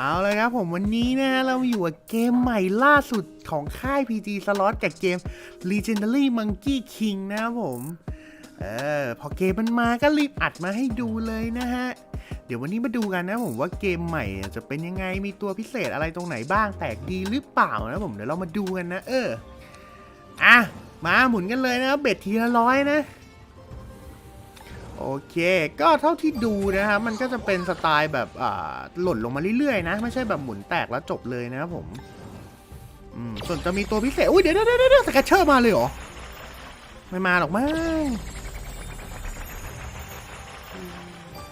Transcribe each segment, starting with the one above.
เอาเลยครับผมวันนี้นะฮะเราอยู่กับเกมใหม่ล่าสุดของค่าย PG Slot กับเกม Legendary Monkey King นะครับผม เออพอเกมมันมาก็รีบอัดมาให้ดูเลยนะฮะ เดี๋ยววันนี้มาดูกันนะผมว่าเกมใหม่จะเป็นยังไงมีตัวพิเศษอะไรตรงไหนบ้างแตกดีหรือเปล่านะผมเดี๋ยวเรามาดูกันนะ เอออะมาหมุนกันเลยนะเบ็ดทีละร้อยนะ โอเค ก็เท่าที่ดูนะครับมันก็จะเป็นสไตล์แบบอ่าหล่นลงมาเรื่อยๆนะ ไม่ใช่แบบหมุนแตกแล้วจบเลยนะครับผมอืมส่วนจะมีตัวพิเศษอุ้ยเดี๋ยวเดี๋ยวเดี๋ยวสกัชเชอร์มาเลยเหรอ ไม่มาหรอกมั้ง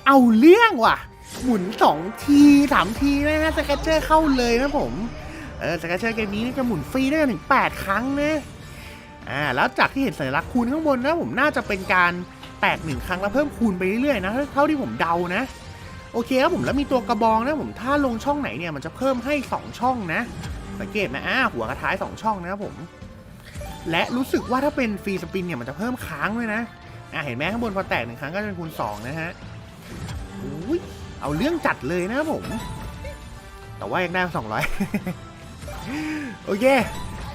เอาเรื่องว่ะ หมุนสองทีสามทีนะฮะสกัชเชอร์เข้าเลยนะผมเออสกัชเชอร์เกมนี้จะหมุนฟรีได้ถึงแปดครั้งนะอ่าแล้วจากที่เห็นสัญลักษณ์คูณข้างบนนะผมน่าจะเป็นการ แตกหนึ่งครั้งแล้วเพิ่มคูณไปเรื่อยๆนะ เท่าที่ผมเดานะ โอเคครับผมแล้วมีตัวกระบองนะผมถ้าลงช่องไหนเนี่ยมันจะเพิ่มให้ 2 ช่องนะ สังเกตนะอ่าหัวกระท้าย 2 ช่องนะครับผม และรู้สึกว่าถ้าเป็นฟรีสปินเนี่ยมันจะเพิ่มค้างด้วยนะอ่าเห็นไหมข้างบนพอแตกหนึ่งครั้งก็จะเป็นคูณ2นะฮะอุ้ยเอาเรื่องจัดเลยนะครับผม แต่ว่ายังได้สองร้อยโอเค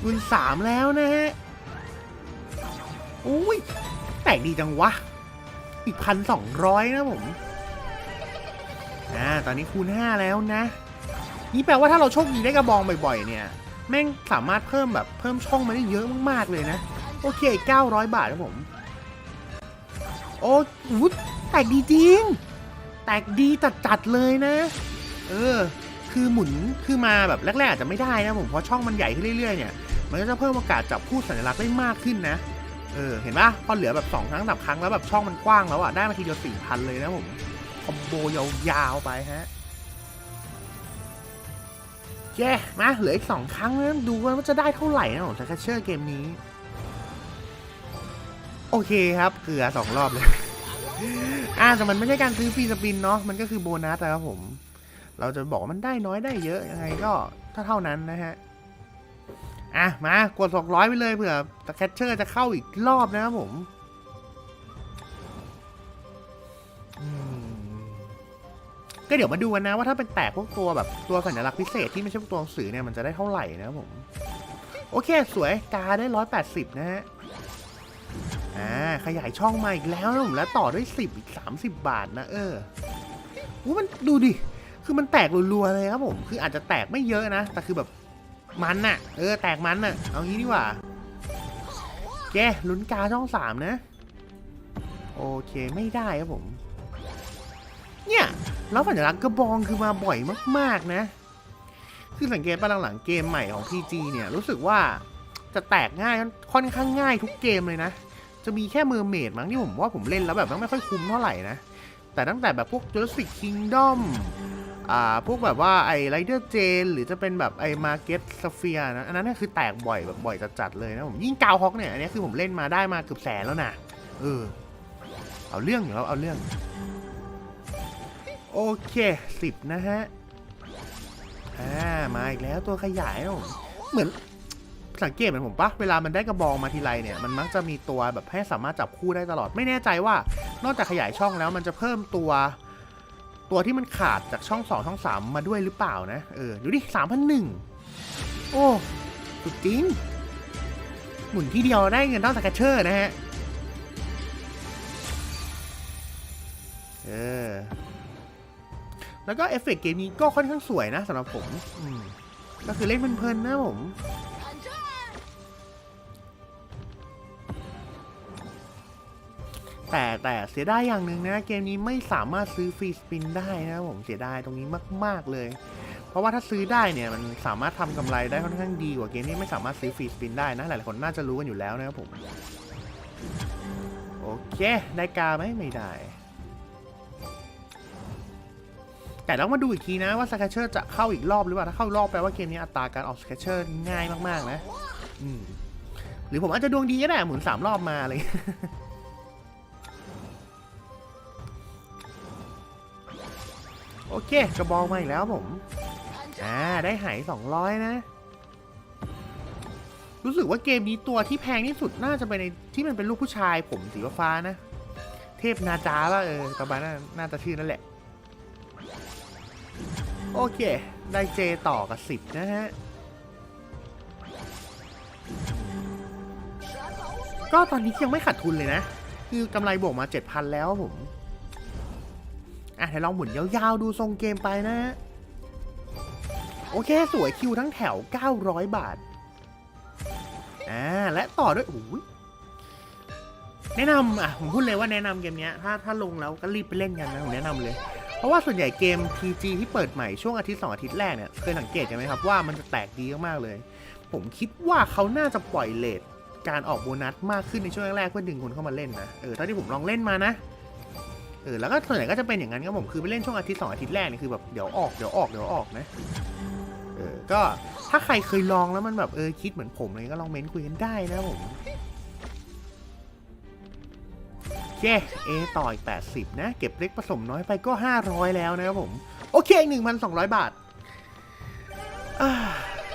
คูณสามแล้วนะฮะอุ้ยแตกดีจังวะ อีกพันสองร้อยนะผม อ่า ตอนนี้คูณห้าแล้วนะ นี่แปลว่าถ้าเราโชคดีได้กระบองบ่อยๆ เนี่ย แม่งสามารถเพิ่มแบบเพิ่มช่องมาได้เยอะมากๆเลยนะ โอเคเก้าร้อยบาทครับผม โอ้วุฒแตกดีจริง แตกดีจัดๆเลยนะ เออ คือหมุน คือมาแบบแรกๆอาจจะไม่ได้นะผม เพราะช่องมันใหญ่ขึ้นเรื่อยๆ เนี่ย มันก็จะเพิ่มโอกาสจับคู่สัญลักษณ์ได้มากขึ้นนะ เออ เห็นปะพอเหลือแบบสองครั้งสาครั้งแล้วแบบช่องมันกว้างแล้วอะได้มาทีเดียวสี่พันเลยนะผมคอมโบยาวๆไปฮะแย่มาเหลืออีกสองครั้งนะดูว่าจะได้เท่าไหร่นะผมจะเชื่อเกมนี้ โอเคครับเกลือสองรอบเลยอ่าแต่มันไม่ใช่การซื้อฟรีสปินเนาะมันก็คือโบนัสนะครับผม เราจะบอกว่ามันได้น้อยได้เยอะยังไงก็ถ้าเท่านั้นนะฮะ อะ มากดสองร้อยไปเลยเผื่อสแคชเชอร์จะเข้าอีกรอบนะครับผมก็เดี๋ยวมาดูกันนะว่าถ้าเป็นแตกพวกตัวแบบตัวสัญลักษณ์พิเศษที่ไม่ใช่พวกตัวหนังสือเนี่ยมันจะได้เท่าไหร่นะครับผม โอเค สวยกาได้ร้อยแปดสิบนะฮะอ่าขยายช่องมาอีกแล้วนะผมแล้วต่อด้วยสิบอีกสามสิบบาทนะเอออู้มันดูดิ คือมันแตกรัวๆเลยครับผม คืออาจจะแตกไม่เยอะนะ แต่คือแบบ มันน่ะ เออ แตกมันน่ะ เอางี้ดีกว่า แกลุ้นกาช่องสามนะ โอเคไม่ได้ครับผม เนี่ยแล้วสัญลักษณ์กระบองคือมาบ่อยมาก ๆ นะ คือสังเกตป่ะหลังๆเกมใหม่ของ PG เนี่ย รู้สึกว่าจะแตกง่ายค่อนข้างง่ายทุกเกมเลยนะ จะมีแค่เมอร์เมดมั้งที่ผมว่าผมเล่นแล้วแบบไม่ค่อยคุ้มเท่าไหร่นะ แต่ตั้งแต่แบบพวก Jurassic Kingdom อ่าพวกแบบว่าไอ้ไรเดอร์เจนหรือจะเป็นแบบไอ้มาเก็ตสเฟียนะอันนั้นน่ะคือแตกบ่อยแบบบ่อยจัดๆเลยนะผมยิ่งกาวฮอกเนี่ยอันนี้คือผมเล่นมาได้มาเกือบแสนแล้วนะเออเอาเรื่องอยู่แล้วเอาเรื่อง โอเคสิบนะฮะอ่ามาอีกแล้วตัวขยายนะเหมือนสังเกตเหมือนผมปะเวลามันได้กระบองมาทีไรเนี่ยมันมักจะมีตัวแบบให้สามารถจับคู่ได้ตลอดไม่แน่ใจว่า นอกจากขยายช่องแล้วมันจะเพิ่มตัว ตัวที่มันขาดจากช่องสองช่องสามมาด้วยหรือเปล่านะ เออ ดูดิสามพันหนึ่งโอ้สุดจริง หมุนที่เดียวได้เงินเท่าสแกชเชอร์นะฮะ เออ แล้วก็เอฟเฟกต์เกมนี้ก็ค่อนข้างสวยนะสำหรับผมมก็คือเล่นเพลินๆนะผม แต่แต่เสียดายอย่างหนึ่งนะเกมนี้ไม่สามารถซื้อฟรีสปินได้นะผมเสียดายตรงนี้มาก ๆเลย เพราะว่าถ้าซื้อได้เนี่ยมันสามารถทำกำไรได้ค่อนข้างดีกว่าเกมที่ไม่สามารถซื้อฟรีสปินได้นะหลายๆคนน่าจะรู้กันอยู่แล้วนะครับผมโอเคได้กาไหมไม่ได้แต่ต้องมาดูอีกทีนะว่าสแคชเชอร์จะเข้าอีกรอบหรือเปล่าถ้าเข้ารอบแปลว่าเกมนี้อัตราการออกสแคชเชอร์ง่ายมากๆนะ อืมหรือผมอาจจะดวงดีก็ได้หมุนสามรอบมาเลย เคกระบองมาอีกแล้วผม อ่า ได้หายสองร้อยนะ รู้สึกว่าเกมนี้ตัวที่แพงที่สุดน่าจะเป็นในที่มันเป็นลูกผู้ชายผมสีฟ้านะ เทพนาจาป่ะเออประมาณนั้นน่าจะชื่อนั่นแหละ โอเค ได้เจต่อกับสิบนะฮะก็ตอนนี้ยังไม่ขาดทุนเลยนะ คือกำไรบวกมา 7,000 แล้วผม อะเดี๋ยวลองหมุนยาวๆดูทรงเกมไปนะฮะโอเคสวยคิวทั้งแถว 900 บาท อ่า และต่อด้วยโอ้ยแนะนำอะผมพูดเลยว่าแนะนำเกมเนี้ยถ้าถ้าลงแล้วก็รีบไปเล่นกันนะผมแนะนำเลย เพราะว่าส่วนใหญ่เกม PG ที่เปิดใหม่ช่วงอาทิตย์ 2 อาทิตย์แรกเนี่ย เคยสังเกตกันไหมครับว่ามันจะแตกดีมากๆเลย ผมคิดว่าเขาน่าจะปล่อยเลทการออกโบนัสมากขึ้นในช่วงแรกๆเพื่อดึงคนเข้ามาเล่นนะ เออเท่าที่ผมลองเล่นมานะ เออแล้วก็ส่วนใหญ่ก็จะเป็นอย่างนั้นครับผมคือไปเล่นช่วงอาทิตย์สองอาทิตย์แรกนี่คือแบบเดี๋ยวออกเดี๋ยวออกเดี๋ยวออกนะเออก็ถ้าใครเคยลองแล้วมันแบบเออคิดเหมือนผมเลยก็ลองเม้นคุยกันได้นะผมโอเคเอต่ออีก80 นะ เก็บเล็กผสมน้อยไปก็ 500 แล้วนะครับผม โอเคอีก1,200 บาทอ่า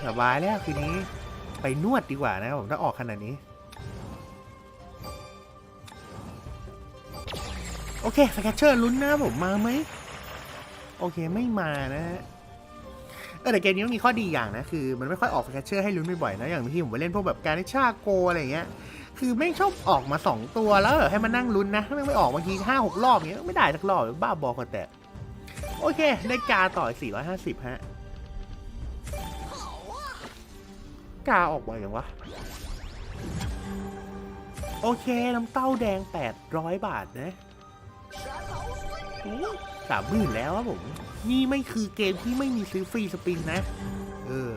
สบายแล้วคืนนี้ไปนวดดีกว่านะครับผมถ้าออกขนาดนี้ โอเคสแคชเชอร์ลุ้นนะผมมาไหมโอเคไม่มานะฮะเออแต่เกมนี้มันมีข้อดีอย่างนะคือ มันไม่ค่อยออกสแคชเชอร์ให้ลุ้นบ่อยๆนะอย่างที่ผมไปเล่นพวกแบบการิชาโกอะไรเงี้ยคือไม่ชอบออกมาสองตัวแล้วให้มานั่งลุ้นนะถ้าไม่ออกบางทีห้าหกรอบอย่างเงี้ยไม่ได้สักรอบบ้าบอคนแต่โอเคได้กาต่ออีก450 ฮะ กาออกมาอย่างวะ โอเคน้ำเต้าแดง 800 บาทนะ สามหมื่นแล้วครับผม นี่ไม่คือเกมที่ไม่มีซื้อฟรีสปินนะ เออ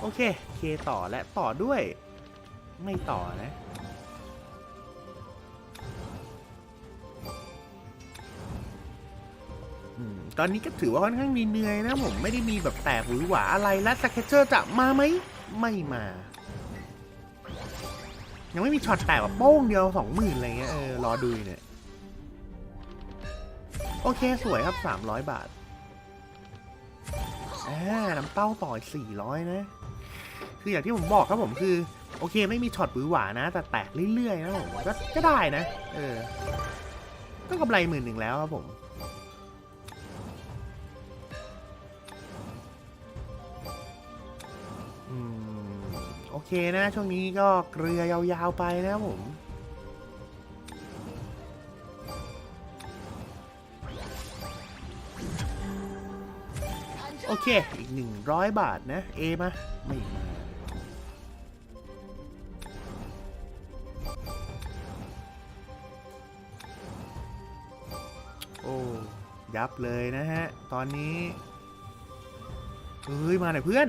โอเค เคต่อและต่อด้วย ไม่ต่อนะ ตอนนี้ก็ถือว่าค่อนข้างเหนื่อยนะผมไม่ได้มีแบบแตกหรือหวาอะไรและสเก็ตเชอร์จะมาไหม ไม่มา ยังไม่มีช็อตแตกแบบโป้งเดียวสองหมื่นอะไรเงี้ยเออรอดูเนี่ยโอเคสวยครับสามร้อยบาทอ่าน้ำเต้าต่อสี่ร้อยนะ คืออย่างที่ผมบอกครับผมคือ โอเคไม่มีช็อตหวือหวานะ แต่แตกเรื่อยๆนะผมก็ก็ได้นะ เออก็กำไรหมื่นหนึ่งแล้วครับผม เคนะช่วงนี้ก็เกลือยาวๆไปนะผมโอเค อีกหนึ่งร้อยบาทนะ เอมา ไม่มา โอ้ ยับเลยนะฮะ ตอนนี้ เฮ้ย มาหน่อยเพื่อน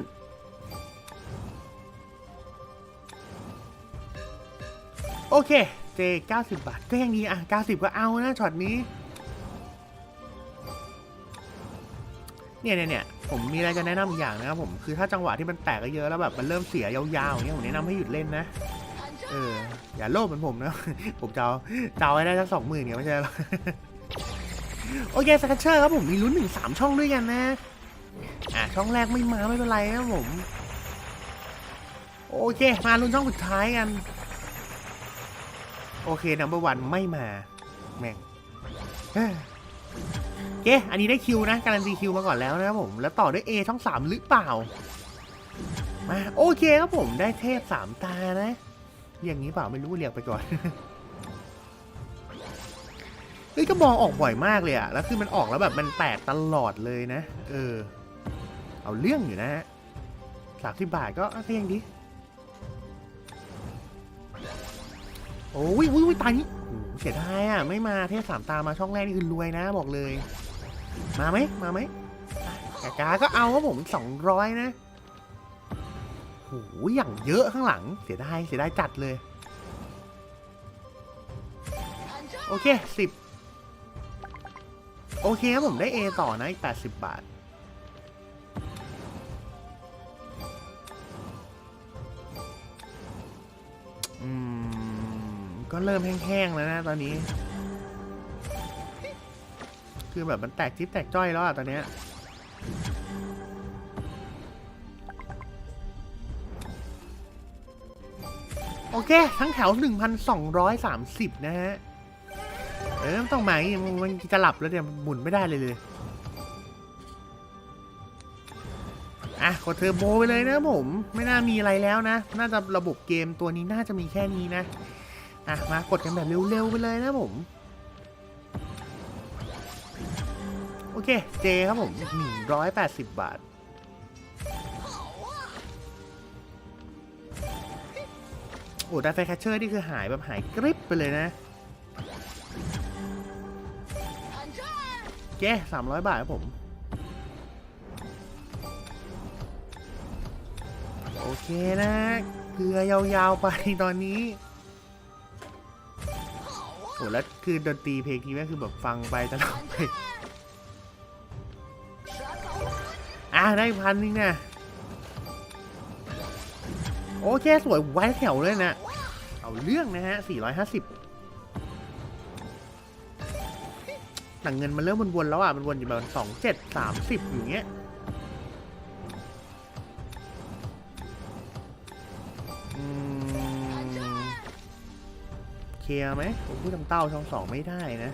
โอเค เจ 90 บาทก็ยังดีอะ 90 ก็เอานะช็อตนี้ เนี่ยเนี่ยเนี่ยผมมีอะไรจะแนะนำอีกอย่างนะครับผม คือถ้าจังหวะที่มันแตกเยอะแล้วแบบมันเริ่มเสียยาวๆอย่างเงี้ยผมแนะนำให้หยุดเล่นนะ เออ อย่าโลภเหมือนผมนะ ผมจะเอาจะเอาให้ได้สักสองหมื่นเนี่ยไม่ใช่หรอโอเคสกัชเชอร์ครับผมมีลุ้นถึงสามช่องด้วยกันนะ อะช่องแรกไม่มาไม่เป็นไรนะครับผม โอเค มาลุ้นช่องสุดท้ายกัน โอเคนัมเบอร์วันไม่มา แม่งเอ้อันนี้ได้คิวนะ การันตีคิวมาก่อนแล้วนะครับผม แล้วต่อด้วย A ช่องสามหรือเปล่า มา โอเคครับผมได้เทพสามตานะ อย่างนี้เปล่าไม่รู้เรียกไปก่อนเฮ้ยก็มองออกบ่อยมากเลยอะแล้วคือมันออกแล้วแบบมันแตกตลอดเลยนะ เออ เอาเรื่องอยู่นะฮะสามสิบบาทก็อะก็ยังดี โอ้ยอุ้ยอุ้ยตายนี้โอ้โหเสียดายอะ ไม่มาเทพสามตามาช่องแรกนี่คือรวยนะบอกเลย มาไหมมาไหมแต่กาก็เอาครับผมสองร้อยนะโอ้โหอย่างเยอะข้างหลัง เสียดายเสียดายจัดเลย โอเคสิบโอเคครับผมได้ A ต่อนะอีกแปดสิบบาท ก็เริ่มแห้งๆแล้วนะตอนนี้ คือแบบมันแตกจิ๊บแตกจ้อยแล้วอะตอนเนี้ยโอเค ทั้งแถว 1,230 นะฮะ เออไม่ต้องมาอย่างงี้มันมันจะหลับแล้วเนี่ยหมุนไม่ได้เลยเลย อะ กดเทอร์โบไปเลยนะผม ไม่น่ามีอะไรแล้วนะ น่าจะระบบเกมตัวนี้น่าจะมีแค่นี้นะ อะมากดกันแบบเร็วๆไปเลยนะผม โอเค เจครับผม180บาท โอ้ดัฟไฟแคชเชอร์นี่คือหายแบบหายกริบไปเลยนะเจ๊สามร้อยบาทครับผม โอเคนะ เกลือยาวๆไปตอนนี้ อ้แล้วคือดนตรีเพลงนี้แม่งคือแบบฟังไปตลอดไปอะได้พันนึงนะโอเคสวยไว้แถวเลยนะ เอาเรื่องนะฮะ 450แต่เงินมันเริ่มวนๆแล้วอะ มันวนอยู่ประมาณ27 30 อยู่เงี้ย ลียร์ไหมผมพูดทำเต้าช่องสองไม่ได้นะ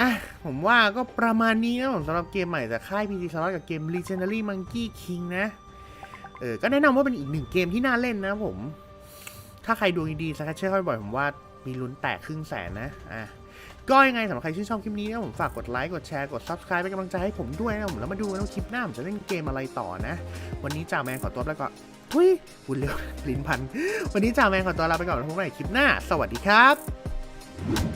อะ ผมว่าก็ประมาณนี้นะผมสำหรับเกมใหม่จากค่าย PC s l o t กับเกม Legendary Monkey King นะ เออ ก็แนะนำว่าเป็นอีกหนึ่งเกมที่น่าเล่นนะผม ถ้าใครดูดีๆสักเชื่อค่อยบ่อยผมว่ามีลุ้นแตกครึ่งแสนนะ อะ ก็ยังไงสำหรับใครชื่นชอบคลิปนี้นะผมฝากกดไลค์กดแชร์กด Subscribe เป็นกำลังใจให้ผมด้วยนะผมแล้วมาดูนะว่าคลิปหน้าผมจะเล่นเกมอะไรต่อนะ วันนี้จ่าแมนขอตัวแล้วก็หุ้ยคุณเร็วลิ้นพัน วันนี้จ่าแมนขอตัวลาไปก่อนพบกันใหม่คลิปหน้า สวัสดีครับ